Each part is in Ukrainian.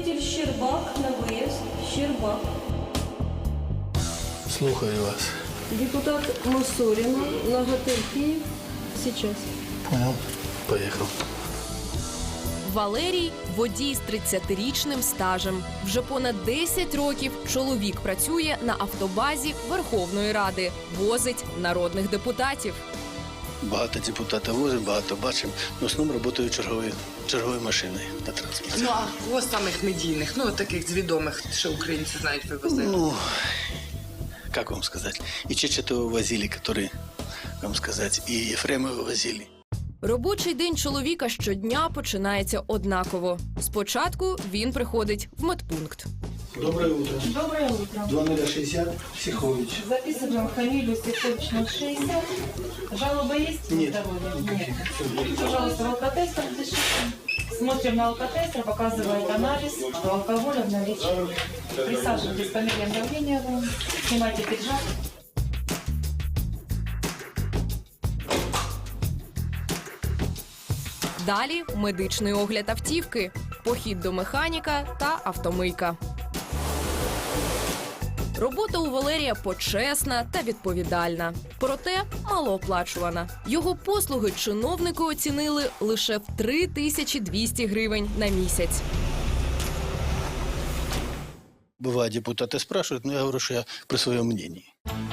Водитель Щербак на выезд. Щербак. Слухаю вас. Депутат Масорина на готель Киев. Сейчас. Понял. Поїхав. Валерій водій з 30-річним стажем. Вже понад 10 років чоловік працює на автобазі Верховної Ради, возить народних депутатів. Багато депутатів возимо, багато бачимо. В основному працюю черговою, черговою машиною на транспорті. Ну а кого з самих медійних, ну таких з відомих, що українці знають вивозити. Ну, как вам сказать, и Чечетова возили, которые, вам сказать, и Ефремова возили. Робочий день чоловіка щодня починається однаково. Спочатку він приходить в медпункт. Доброе утро. Доброе утро. 2060, Психович. Записываем фамилию Степкович 060. Жалоба есть? на Нет. здоровье? Нет. Пожалуйста, в алкотестер дышите. Смотрим на алкотестер, показывает анализ алкоголя в наличии. Присаживайтесь, померяем давление вам. Снимайте пиджак. Далі медичний огляд автівки, похід до механіка та автомийка. Робота у Валерія почесна та відповідальна, проте малооплачувана. Його послуги чиновники оцінили лише в 3200 гривень на місяць. Бывает, депутаты спрашивают, но я говорю, что я при своем мнении.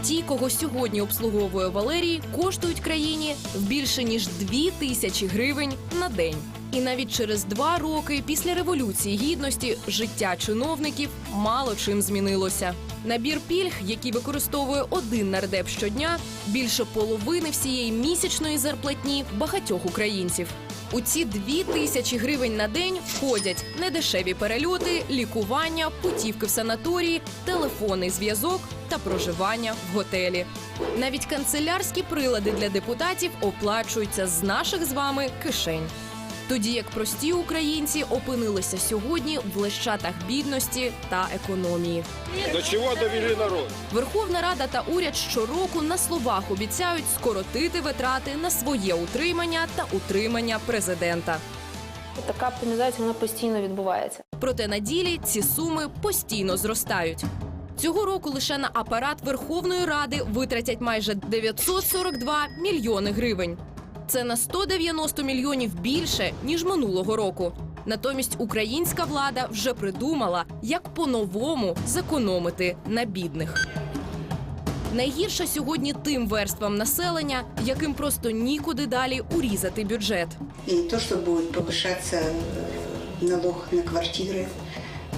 Ті, кого сьогодні обслуговує Валерій, коштують країні більше ніж 2 тисячі гривень на день. І навіть через два роки після революції гідності життя чиновників мало чим змінилося. Набір пільг, який використовує один нардеп щодня, більше половини всієї місячної зарплатні багатьох українців. У ці дві тисячі гривень на день входять недешеві перельоти, лікування, путівки в санаторії, телефонний зв'язок та проживання в готелі. Навіть канцелярські прилади для депутатів оплачуються з наших з вами кишень. Тоді як прості українці опинилися сьогодні в лещатах бідності та економії. До чего довели народ? Верховна Рада та уряд щороку на словах обіцяють скоротити витрати на своє утримання та утримання президента. Така оптимізація вона постійно відбувається. Проте на ділі ці суми постійно зростають. Цього року лише на апарат Верховної Ради витратять майже 942 мільйони гривень. Це на 190 мільйонів більше ніж минулого року. Натомість українська влада вже придумала, як по-новому зекономити на бідних. Найгірше сьогодні тим верствам населення, яким просто нікуди далі урізати бюджет. И не то, что будет повышаться э, налог на квартиры.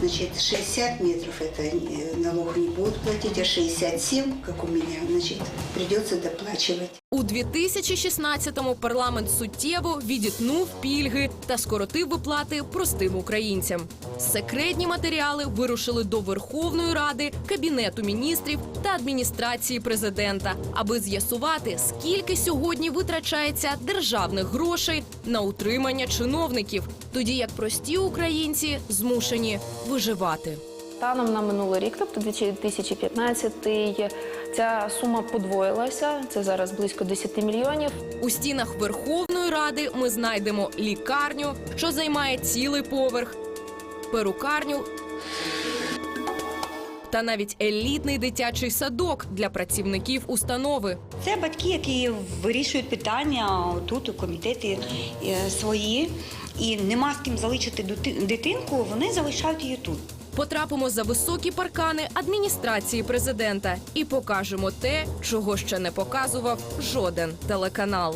Значит, 60 метров это э, налог не будут платить, а 67, как у меня, значит, придется доплачивать. У 2016-му парламент суттєво відітнув пільги та скоротив виплати простим українцям. Секретні матеріали вирушили до Верховної Ради, Кабінету міністрів та адміністрації президента, аби з'ясувати, скільки сьогодні витрачається державних грошей на утримання чиновників, тоді як прості українці змушені виживати. Станом на минулий рік, тобто 2015, ця сума подвоїлася. Це зараз близько 10 мільйонів. У стінах Верховної Ради ми знайдемо лікарню, що займає цілий поверх, перукарню та навіть елітний дитячий садок для працівників установи. Це батьки, які вирішують питання тут у комітеті е, свої, і нема з ким залишити дитинку, вони залишають її тут. Потрапимо за високі паркани адміністрації президента і покажемо те, чого ще не показував жоден телеканал.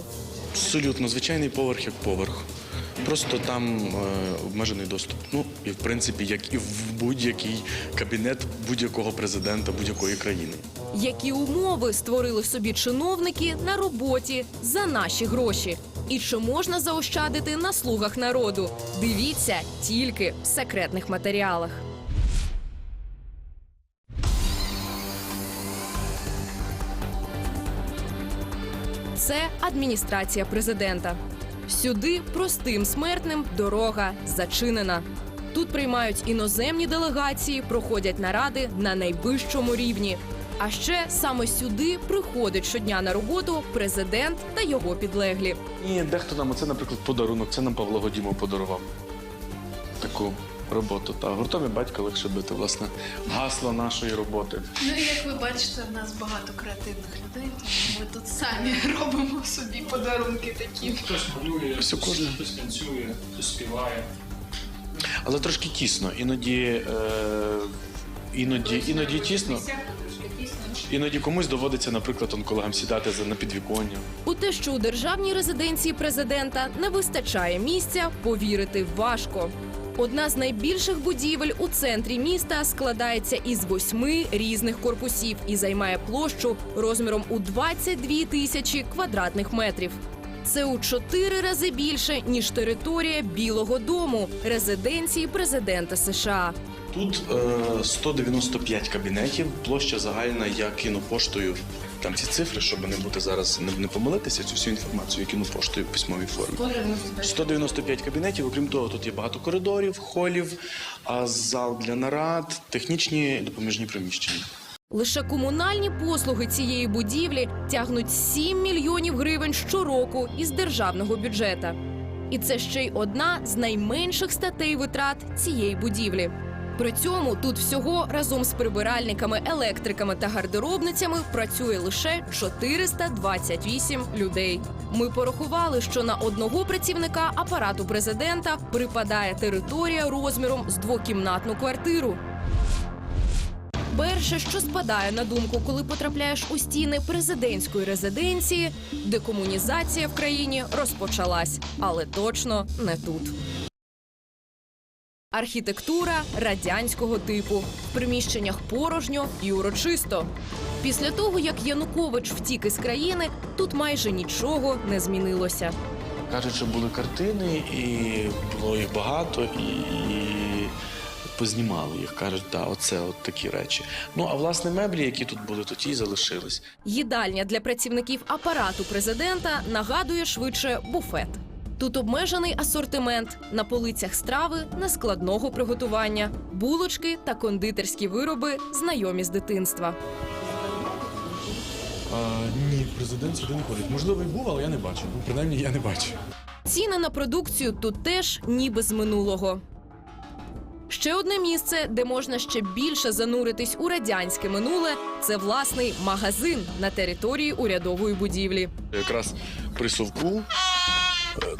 Абсолютно звичайний поверх як поверх. Просто там е, обмежений доступ. Ну і в принципі, як і в будь-який кабінет будь-якого президента будь-якої країни. Які умови створили собі чиновники на роботі за наші гроші? І чи можна заощадити на слугах народу? Дивіться тільки в секретних матеріалах. Це адміністрація президента. Сюди простим смертним дорога зачинена. Тут приймають іноземні делегації, проходять наради на найвищому рівні. А ще саме сюди приходить щодня на роботу президент та його підлеглі. І дехто нам, оце, наприклад, подарунок, це нам Павло Годімов подарував. Таку роботу. Та гуртом і батька легше бити, власне, гасло нашої роботи. Ну і як ви бачите, в нас багато креативних людей, тому ми тут самі робимо собі подарунки такі. Хтось малює, Ось у кожного. хтось танцює, хтось співає. Але трошки тісно. Іноді, е, іноді, іноді тісно. Іноді комусь доводиться, наприклад, он колегам сідати за на підвіконня. У те, що у державній резиденції президента не вистачає місця, повірити важко. Одна з найбільших будівель у центрі міста складається із восьми різних корпусів і займає площу розміром у 22 тисячі квадратних метрів. Це у чотири рази більше ніж територія Білого Дому, резиденції президента США. Тут е, 195 кабінетів, площа загальна я кину поштою. Там ці цифри, щоб не бути зараз, не, не помилитися, цю всю інформацію я кину поштою в письмовій формі. 195 кабінетів. Окрім того, тут є багато коридорів, холів, а зал для нарад, технічні допоміжні приміщення. Лише комунальні послуги цієї будівлі тягнуть 7 мільйонів гривень щороку із державного бюджета. І це ще й одна з найменших статей витрат цієї будівлі. При цьому тут всього разом з прибиральниками, електриками та гардеробницями працює лише 428 людей. Ми порахували, що на одного працівника апарату президента припадає територія розміром з двокімнатну квартиру. Перше, що спадає на думку, коли потрапляєш у стіни президентської резиденції, декомунізація в країні розпочалась, але точно не тут. Архітектура радянського типу в приміщеннях порожньо і урочисто. Після того, як Янукович втік із країни, тут майже нічого не змінилося. Кажуть, що були картини, і було їх багато, і познімали їх. Кажуть, да, оце от такі речі. Ну а власне меблі, які тут були, то ті й залишились. Їдальня для працівників апарату президента нагадує швидше буфет. Тут обмежений асортимент на полицях страви нескладного приготування, булочки та кондитерські вироби, знайомі з дитинства. А, ні, президент сюди не ходить. Можливо, і був, але я не бачив. Ну, принаймні, я не бачив. Ціни на продукцію тут теж ніби з минулого. Ще одне місце, де можна ще більше зануритись у радянське минуле, це власний магазин на території урядової будівлі. Якраз при совку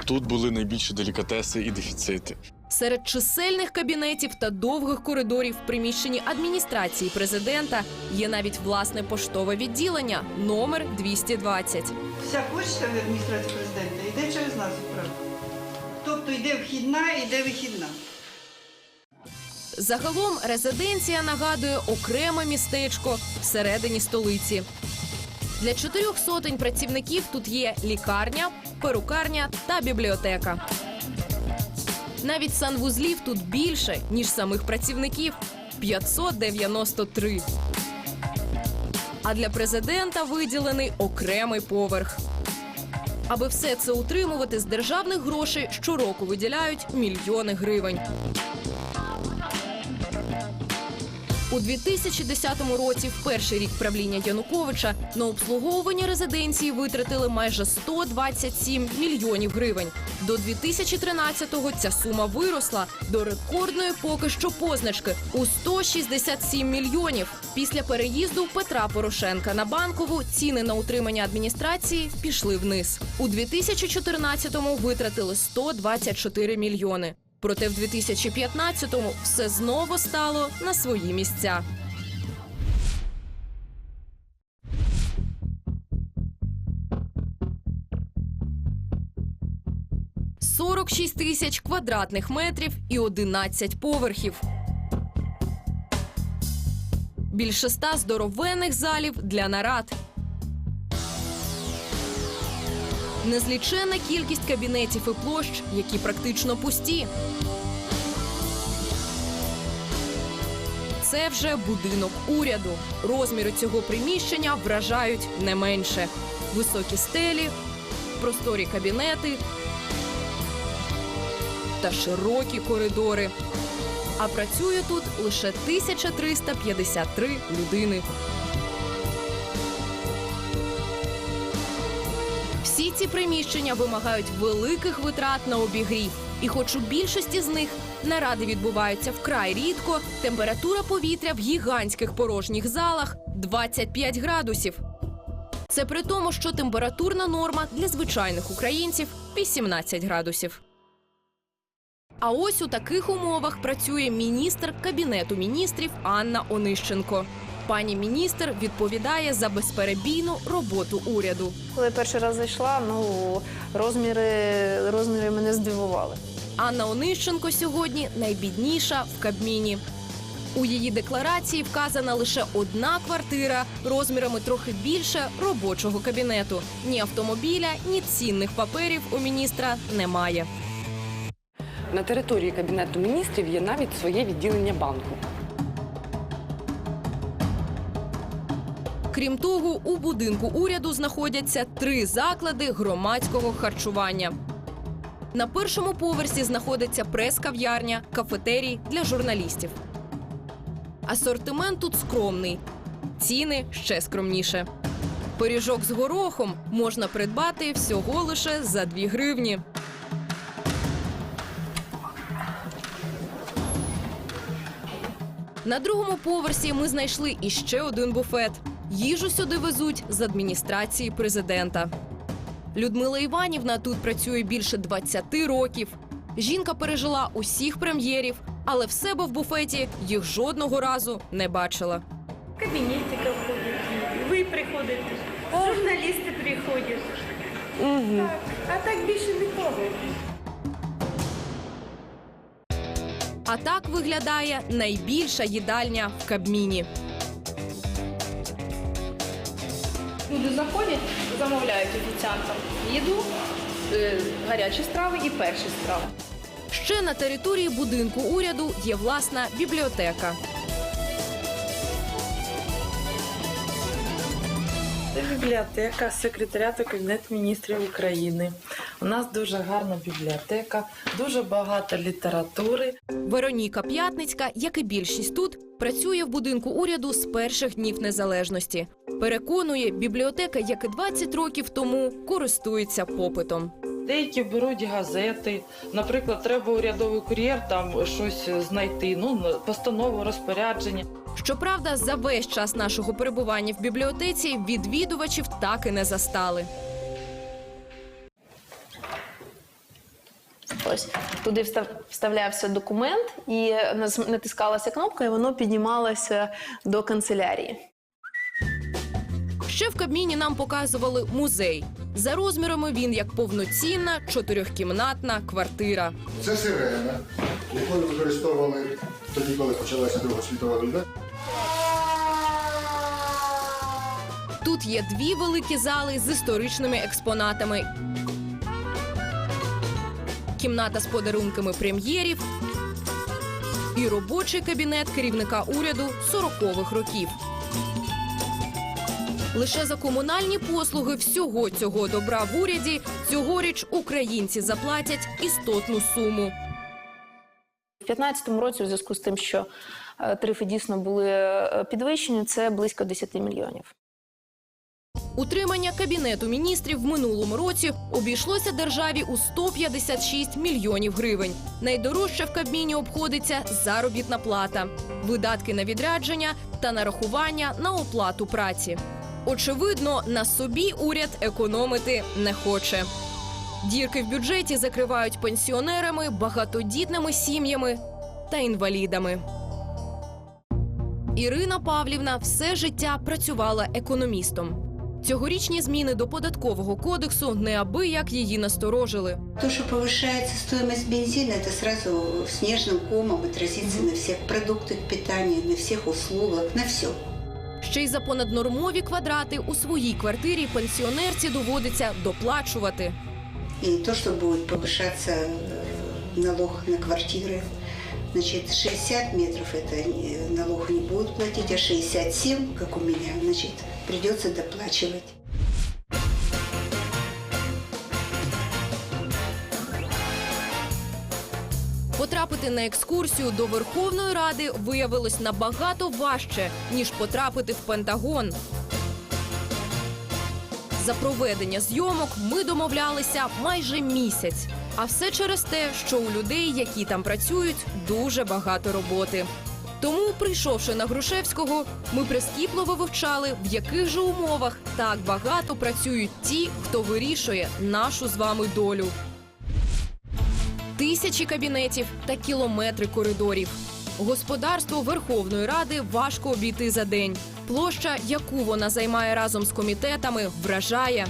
тут були найбільші делікатеси і дефіцити. Серед чисельних кабінетів та довгих коридорів в приміщенні адміністрації президента є навіть власне поштове відділення номер 220. Вся почта в адміністрації президента йде через нас відправка. Тобто йде вхідна, йде вихідна. Загалом резиденція нагадує окреме містечко всередині столиці. Для чотирьох сотень працівників тут є лікарня, перукарня та бібліотека. Навіть санвузлів тут більше, ніж самих працівників 593. А для президента виділений окремий поверх. Аби все це утримувати з державних грошей щороку виділяють мільйони гривень. У 2010 році, в перший рік правління Януковича, на обслуговування резиденції витратили майже 127 мільйонів гривень. До 2013-го ця сума виросла до рекордної поки що позначки у 167 мільйонів. Після переїзду Петра Порошенка на банкову ціни на утримання адміністрації пішли вниз. У 2014-му витратили 124 мільйони. Проте в 2015-му все знову стало на свої місця. Сорок шість тисяч квадратних метрів і 11 поверхів. Більше ста здоровенних залів для нарад. Незліченна кількість кабінетів і площ, які практично пусті. Це вже будинок уряду. Розміри цього приміщення вражають не менше: високі стелі, просторі кабінети та широкі коридори. А працює тут лише 1353 людини. Ці приміщення вимагають великих витрат на обігрів. І хоч у більшості з них Наради відбуваються вкрай рідко. Температура повітря в гігантських порожніх залах 25 градусів. Це при тому, що температурна норма для звичайних українців 18 градусів. А ось у таких умовах працює міністр кабінету міністрів Анна Онищенко. Пані міністр відповідає за безперебійну роботу уряду. Коли я перший раз зайшла, ну розміри, розміри мене здивували. Анна Онищенко сьогодні найбідніша в Кабміні. У її декларації вказана лише одна квартира розмірами трохи більше робочого кабінету. Ні автомобіля, ні цінних паперів у міністра немає. На території Кабінету міністрів є навіть своє відділення банку. Крім того, у будинку уряду знаходяться три заклади громадського харчування. На першому поверсі знаходиться прес-кав'ярня, кафетерій для журналістів. Асортимент тут скромний, ціни ще скромніше. Пиріжок з горохом можна придбати всього лише за 2 гривні. На другому поверсі ми знайшли іще один буфет. Їжу сюди везуть з адміністрації президента. Людмила Іванівна тут працює більше 20 років. Жінка пережила усіх прем'єрів, але в себе в буфеті їх жодного разу не бачила. кабінетика ходять, ви приходите, журналісти приходять. Так, а так більше нікого. А так виглядає найбільша їдальня в Кабміні. Люди заходять, замовляють офіціантам їду, е, гарячі страви і перші страви. Ще на території будинку уряду є власна бібліотека. Бібліотека секретаріату Кабінету міністрів України. У нас дуже гарна бібліотека, дуже багато літератури. Вероніка П'ятницька, як і більшість тут, працює в будинку уряду з перших днів незалежності. Переконує, бібліотека, як і 20 років тому, користується попитом. Деякі беруть газети. Наприклад, треба урядовий кур'єр там щось знайти. Ну постанову розпорядження. Щоправда, за весь час нашого перебування в бібліотеці відвідувачів так і не застали. Ось туди встав- вставлявся документ, і наз- натискалася кнопка, і воно піднімалося до канцелярії. Ще в Кабміні нам показували музей. За розмірами він як повноцінна чотирьохкімнатна квартира. Це сирена, яку використовували тоді, коли почалася Друга світова війна. Тут є дві великі зали з історичними експонатами. Кімната з подарунками прем'єрів і робочий кабінет керівника уряду 40-х років. Лише за комунальні послуги всього цього добра в уряді цьогоріч українці заплатять істотну суму. У 2015 році, у зв'язку з тим, що е, тарифи дійсно були е, підвищені, це близько 10 мільйонів. Утримання кабінету міністрів в минулому році обійшлося державі у 156 мільйонів гривень. Найдорожче в Кабміні обходиться заробітна плата, видатки на відрядження та нарахування на оплату праці. Очевидно, на собі уряд економити не хоче. Дірки в бюджеті закривають пенсіонерами, багатодітними сім'ями та інвалідами. Ірина Павлівна все життя працювала економістом. Цьогорічні зміни до податкового кодексу неабияк її насторожили. То, что повышается стоимость бензина, это сразу снежным комом отразится на всех продуктах питания, на всех услугах, на все. Ще й за понаднормові квадрати у своїй квартирі пенсіонерці доводиться доплачувати. И то, что будет повышаться э, налог на квартиры, значит, 60 метров это э, налог не будут платить, а 67, как у меня, значит, придется доплачивать. Потрапити на екскурсію до Верховної Ради виявилось набагато важче, ніж потрапити в Пентагон. За проведення зйомок ми домовлялися майже місяць. А все через те, що у людей, які там працюють, дуже багато роботи. Тому, прийшовши на Грушевського, ми прискіпливо вивчали, в яких же умовах так багато працюють ті, хто вирішує нашу з вами долю. Тисячі кабінетів та кілометри коридорів. Господарство Верховної Ради важко обійти за день. Площа, яку вона займає разом з комітетами, вражає.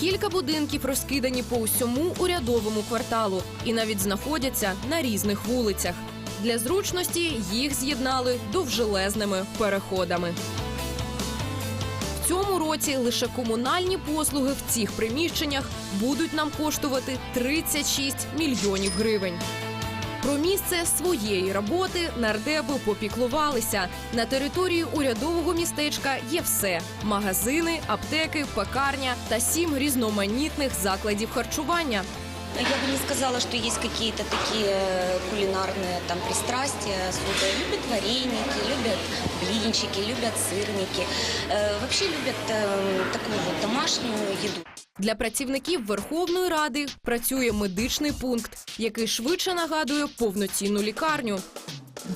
Кілька будинків розкидані по усьому урядовому кварталу і навіть знаходяться на різних вулицях. Для зручності їх з'єднали довжелезними переходами. В цьому році лише комунальні послуги в цих приміщеннях будуть нам коштувати 36 мільйонів гривень. Про місце своєї роботи нардепи попіклувалися. На території урядового містечка є все: магазини, аптеки, пекарня та сім різноманітних закладів харчування. Я бы не сказала, что есть какие-то такие э, кулинарные там пристрастия. Слуга любят вареники, любят блинчики, любят сырники. Э, вообще любят э, такую вот домашнюю еду. Для працівників Верховної Ради працює медичний пункт, який швидше нагадує повноцінну лікарню.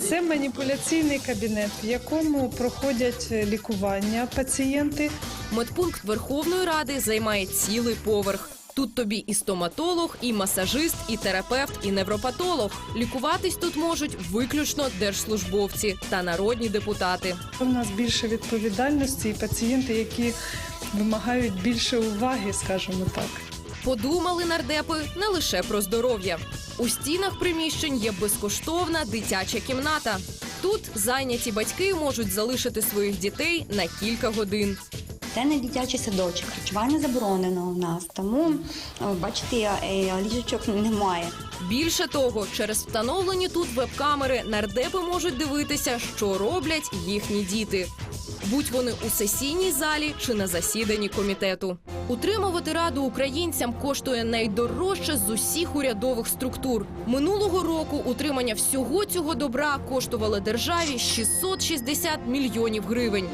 Це маніпуляційний кабінет, в якому проходять лікування пацієнти. Медпункт Верховної Ради займає цілий поверх. Тут тобі і стоматолог, і масажист, і терапевт, і невропатолог. Лікуватись тут можуть виключно держслужбовці та народні депутати. У нас більше відповідальності і пацієнти, які вимагають більше уваги, скажімо так. Подумали нардепи не лише про здоров'я. У стінах приміщень є безкоштовна дитяча кімната. Тут зайняті батьки можуть залишити своїх дітей на кілька годин. Це не дитячий садочок, харчування заборонено у нас, тому е, бачите, е, ліжечок немає. Більше того, через встановлені тут веб-камери нардепи можуть дивитися, що роблять їхні діти. Будь вони у сесійній залі чи на засіданні комітету. Утримувати раду українцям коштує найдорожче з усіх урядових структур. Минулого року утримання всього цього добра коштувало державі 660 мільйонів гривень.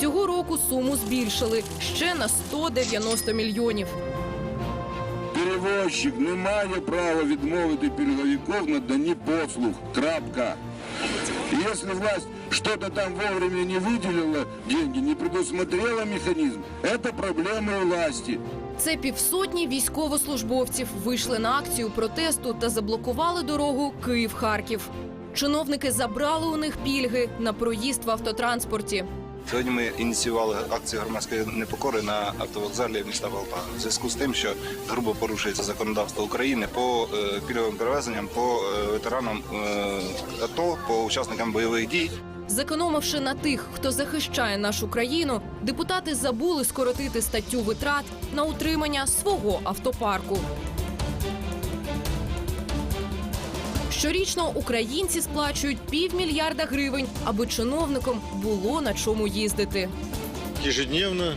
Цього року суму збільшили ще на 190 мільйонів. Перевозчик не має права відмовити пільговиків в наданні послуг. Крапка. Если власть что-то там вовремя не выделила деньги, не предусмотрела механизм, это проблема власти. Це півсотні військовослужбовців вийшли на акцію протесту та заблокували дорогу Київ-Харків. Чиновники забрали у них пільги на проїзд в автотранспорті. Сьогодні ми ініціювали акцію громадської непокори на автовокзалі міста Полтава. В зв'язку з тим, що грубо порушується законодавство України по е, пільговим перевезенням, по е, ветеранам е, АТО, по учасникам бойових дій. Зекономивши на тих, хто захищає нашу країну, депутати забули скоротити статтю витрат на утримання свого автопарку. Щорічно українці сплачують півмільярда гривень, аби чиновникам було на чому їздити. Ежедневно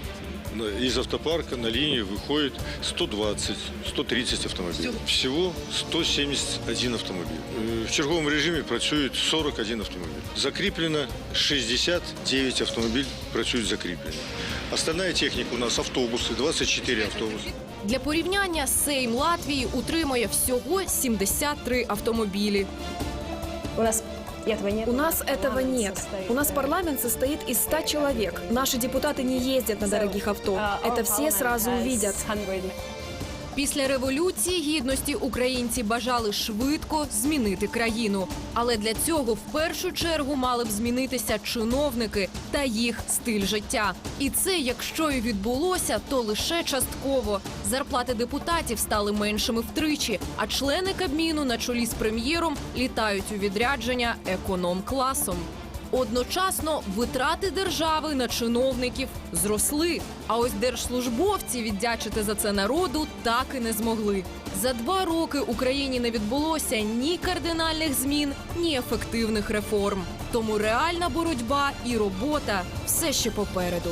из автопарка на линию выходит 120-130 автомобилей. Всего 171 автомобиль. Э, В черговом режиме працюють 41 автомобиль. Закріплено 69 автомобиль працюють закріплені. Остальная техника у нас автобуси, 24 автобуси. Для порівняння Сейм Латвії утримує всього 73 автомобілі. У нас этого нет. У нас этого нет. У нас парламент состоит из 100 человек. Наши депутаты не ездят на дорогих авто. Это все сразу увидят. Після революції гідності українці бажали швидко змінити країну. Але для цього в першу чергу мали б змінитися чиновники та їх стиль життя. І це, якщо і відбулося, то лише частково. Зарплати депутатів стали меншими втричі, а члени кабміну на чолі з прем'єром літають у відрядження економ-класом. Одночасно витрати держави на чиновників зросли. А ось держслужбовці віддячити за це народу так і не змогли. За два роки Україні не відбулося ні кардинальних змін, ні ефективних реформ. Тому реальна боротьба і робота все ще попереду.